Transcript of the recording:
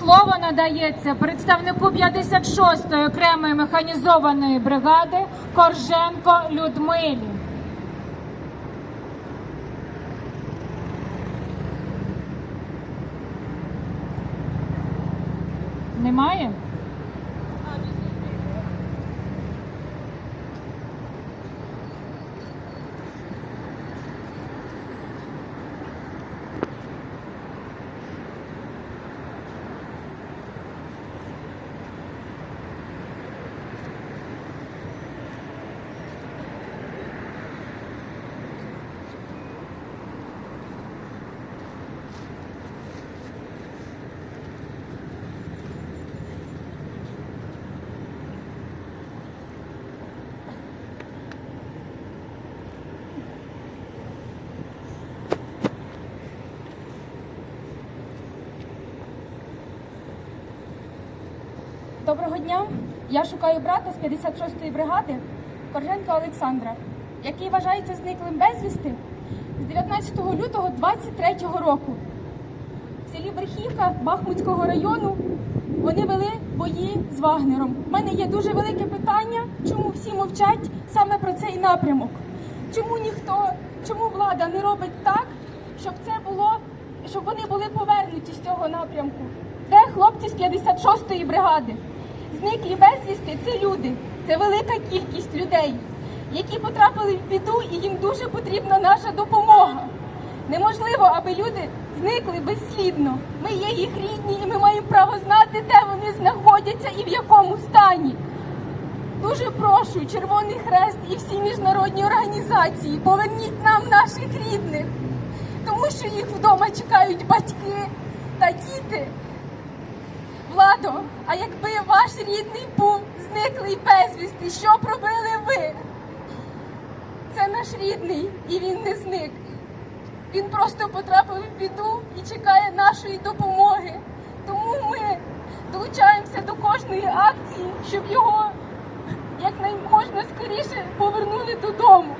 Слово надається представнику 56-ї окремої механізованої бригади Корженко Людмилі. Немає? Доброго дня. Я шукаю брата з 56-ї бригади Корженка Олександра, який вважається зниклим безвісти з 19 лютого 23-го року. В селі Верхівка Бахмутського району вони вели бої з Вагнером. У мене є дуже велике питання, чому всі мовчать саме про цей напрямок. Чому ніхто, чому влада не робить так, щоб це було, щоб вони були повернуті з цього напрямку? Де хлопці з 56-ї бригади? Зниклі безвісти це люди, це велика кількість людей, які потрапили в біду, і їм дуже потрібна наша допомога. Неможливо, аби люди зникли безслідно. Ми є їх рідні, і ми маємо право знати, де вони знаходяться і в якому стані. Дуже прошу Червоний Хрест і всі міжнародні організації, поверніть нам наших рідних, тому що їх вдома чекають батьки та діти. Владо, а якби ваш рідний був зниклий безвісти, що б робили ви? Це наш рідний, і він не зник. Він просто потрапив в біду і чекає нашої допомоги. Тому ми долучаємося до кожної акції, щоб його якнайможна скоріше повернули додому.